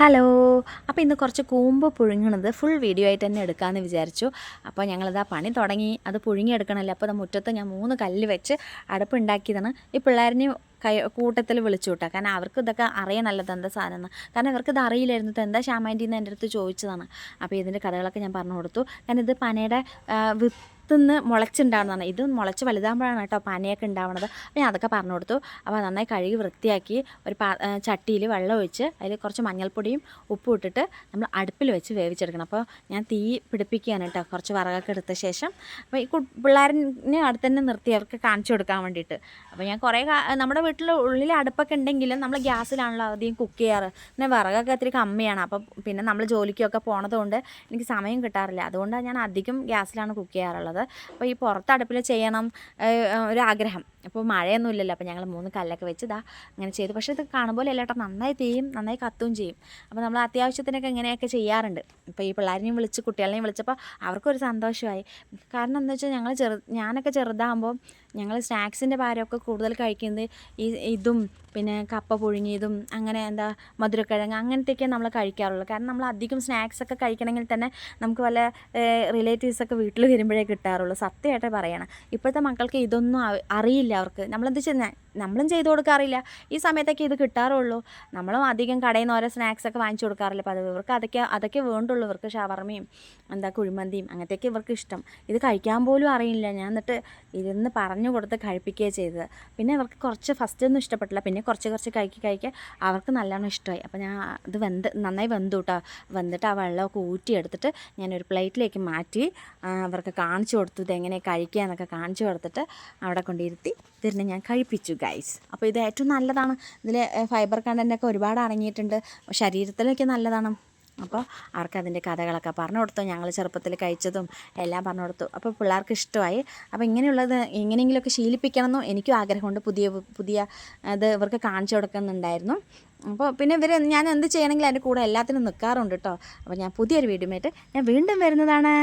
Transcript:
Hello. അപ്പോൾ ഇന്ന് കുറച്ച് കൂമ്പ് പുഴുങ്ങണത് ഫുൾ വീഡിയോ ആയിട്ട് തന്നെ എടുക്കാമെന്ന് വിചാരിച്ചു. അപ്പോൾ ഞങ്ങളിതാ പണി തുടങ്ങി. അത് പുഴുങ്ങിയെടുക്കണമല്ലോ അപ്പോൾ അത് മുറ്റത്ത് ഞാൻ മൂന്ന് കല്ല് വെച്ച് അടുപ്പ് ഉണ്ടാക്കിയതാണ്. ഈ പിള്ളേരിനെ കൈ കൂട്ടത്തിൽ വിളിച്ചു വിട്ടാൽ കാരണം അവർക്ക് ഇതൊക്കെ അറിയണല്ലത് എന്താ സാധനം എന്ന് കാരണം അവർക്ക് ഇത് അറിയില്ലായിരുന്നു. ഇത് എന്താ ശ്യാമാന്റെ എന്ന് എന്റെ അടുത്ത് ചോദിച്ചതാണ്. അപ്പോൾ ഇതിന്റെ കഥകളൊക്കെ ഞാൻ പറഞ്ഞു കൊടുത്തു. കാരണം ഇത് പനയുടെ ആ, വിത്തുനിന്ന് മുളച്ചുണ്ടാവുന്നതാണ്. ഇത് മുളച്ച് വലുതാകുമ്പോഴാണ് കേട്ടോ പനയൊക്കെ ഉണ്ടാവുന്നത് അപ്പോൾ ഞാൻ അതൊക്കെ പറഞ്ഞു കൊടുത്തു. അപ്പോൾ നന്നായി കഴുകി വൃത്തിയാക്കി ഒരു ചട്ടിയിൽ വെള്ളം ഒഴിച്ച് അതിൽ കുറച്ച് മഞ്ഞൾപ്പൊടിയും ഉപ്പും ഇട്ടിട്ട് നമ്മൾ അടുപ്പിൽ വെച്ച് വേവിച്ചെടുക്കണം. അപ്പോൾ ഞാൻ തീ പിടിപ്പിക്കുകയാണ് കേട്ടോ കുറച്ച് വറകൊക്കെ എടുത്ത ശേഷം. അപ്പോൾ ഈ പിള്ളേരിനെ അടുത്ത് തന്നെ നിർത്തി അവർക്ക് കാണിച്ചു കൊടുക്കാൻ വേണ്ടിയിട്ട്. അപ്പോൾ ഞാൻ കുറേ നമ്മുടെ വീട്ടിൽ ഉള്ളിൽ അടുപ്പൊക്കെ ഉണ്ടെങ്കിലും നമ്മൾ ഗ്യാസിലാണല്ലോ അധികം കുക്ക് ചെയ്യാറ്. പിന്നെ വിറകൊക്കെ ഇത്തിരി കമ്മിയാണ്. അപ്പോൾ പിന്നെ നമ്മൾ ജോലിക്കൊക്കെ പോണതുകൊണ്ട് എനിക്ക് സമയം കിട്ടാറില്ല. അതുകൊണ്ടാണ് ഞാൻ അധികം ഗ്യാസിലാണ് കുക്ക് ചെയ്യാറുള്ളത്. അപ്പോൾ ഈ പുറത്ത് അടുപ്പിൽ ചെയ്യണം ഏഹ്, അപ്പോൾ മഴയൊന്നും ഇല്ലല്ലോ അപ്പോൾ ഞങ്ങൾ മൂന്ന് കല്ലൊക്കെ വെച്ച് ഇതാ അങ്ങനെ ചെയ്തു. പക്ഷേ ഇത് കാണുമ്പോൾ അല്ല കേട്ടോ നന്നായി തീയും നന്നായി കത്തുകയും ചെയ്യും. അപ്പോൾ നമ്മൾ അത്യാവശ്യത്തിനൊക്കെ ഇങ്ങനെയൊക്കെ ചെയ്യാറുണ്ട്. ഇപ്പോൾ ഈ പിള്ളേരെയും വിളിച്ച് കുട്ടികളെയും വിളിച്ചപ്പോൾ അവർക്കൊരു സന്തോഷമായി. കാരണം എന്താ വെച്ചാൽ ഞങ്ങൾ ചെറു ഞാനൊക്കെ ചെറുതാകുമ്പോൾ ഞങ്ങൾ സ്നാക്സിന്റെ ഭാരമൊക്കെ കൂടുതൽ കഴിക്കുന്നത് ഈ ഇതും പിന്നെ കപ്പ പുഴുങ്ങിയതും അങ്ങനെ എന്താ മധുരക്കിഴങ്ങ് അങ്ങനത്തെയൊക്കെ നമ്മൾ കഴിക്കാറുള്ളൂ. കാരണം നമ്മൾ അധികം സ്നാക്സ് ഒക്കെ കഴിക്കണമെങ്കിൽ തന്നെ നമുക്ക് വല്ല റിലേറ്റീവ്സൊക്കെ വീട്ടിൽ വരുമ്പോഴേ കിട്ടാറുള്ളൂ. സത്യമായിട്ടേ പറയണം. ഇപ്പോഴത്തെ മക്കൾക്ക് ഇതൊന്നും അറിയില്ല. അവർക്ക്. നമ്മളെന്ത് ചെയ്യുന്നത് നമ്മളും ചെയ്തു കൊടുക്കാറില്ല. ഈ സമയത്തൊക്കെ ഇത് കിട്ടാറുള്ളൂ. നമ്മളും അധികം കടയിൽ നിന്ന് ഓരോ സ്നാക്സ് ഒക്കെ വാങ്ങിച്ചു കൊടുക്കാറില്ല. പതിവ് ഇവർക്ക് അതൊക്കെ അതൊക്കെ വേണ്ടുള്ളൂ. ഇവർക്ക് ഷവർമയും എന്താ കുഴിമന്തിയും അങ്ങനത്തെയൊക്കെ ഇവർക്ക് ഇഷ്ടം. ഇത് കഴിക്കാൻ പോലും അറിയില്ല. ഞാൻ എന്നിട്ട് ഇരുന്ന് പറഞ്ഞു കൊടുത്ത് കഴിപ്പിക്കുകയാണ് ചെയ്തത്. പിന്നെ അവർക്ക് കുറച്ച് ഫസ്റ്റ് ഒന്നും ഇഷ്ടപ്പെട്ടില്ല. പിന്നെ കുറച്ച് കുറച്ച് കഴിക്കി കഴിക്കുക അവർക്ക് നല്ലോണം ഇഷ്ടമായി. അപ്പോൾ ഞാൻ ഇത് വെന്ത് നന്നായി വെന്തു കേട്ടോ വെന്തിട്ട് ആ വെള്ളമൊക്കെ ഊറ്റിയെടുത്തിട്ട് ഞാനൊരു പ്ലേറ്റിലേക്ക് മാറ്റി അവർക്ക് കാണിച്ചു കൊടുത്തു. ഇത് എങ്ങനെ കഴിക്കുക എന്നൊക്കെ കാണിച്ചു കൊടുത്തിട്ട് അവിടെ കൊണ്ടിരുത്തി ഇതിനെ ഞാൻ കഴിപ്പിച്ചു ഗൈസ് അപ്പോൾ ഇത് ഏറ്റവും നല്ലതാണ്. ഇതിൽ ഫൈബർ കണ്ടന്റൊക്കെ ഒരുപാട് അടങ്ങിയിട്ടുണ്ട്. ശരീരത്തിലൊക്കെ നല്ലതാണ്. അപ്പോൾ അവർക്ക് അതിന്റെ കഥകളൊക്കെ പറഞ്ഞു കൊടുത്തു? ഞങ്ങൾ ചെറുപ്പത്തിൽ കഴിച്ചതും എല്ലാം പറഞ്ഞു കൊടുത്തു. അപ്പോൾ പിള്ളേർക്ക് ഇഷ്ടമായി. അപ്പോൾ ഇങ്ങനെയുള്ളത് എങ്ങനെയെങ്കിലുമൊക്കെ ശീലിപ്പിക്കണമെന്നും എനിക്കും ആഗ്രഹമുണ്ട്. പുതിയ പുതിയ അത് ഇവർക്ക് കാണിച്ചു കൊടുക്കുന്നുണ്ടായിരുന്നു. അപ്പോൾ പിന്നെ ഇവർ ഞാൻ എന്ത് ചെയ്യണമെങ്കിലും അതിന്റെ കൂടെ എല്ലാത്തിനും നിൽക്കാറുണ്ട് കേട്ടോ അപ്പോൾ ഞാൻ പുതിയൊരു വീഡിയോ ഞാൻ വീണ്ടും വരുന്നതാണ്.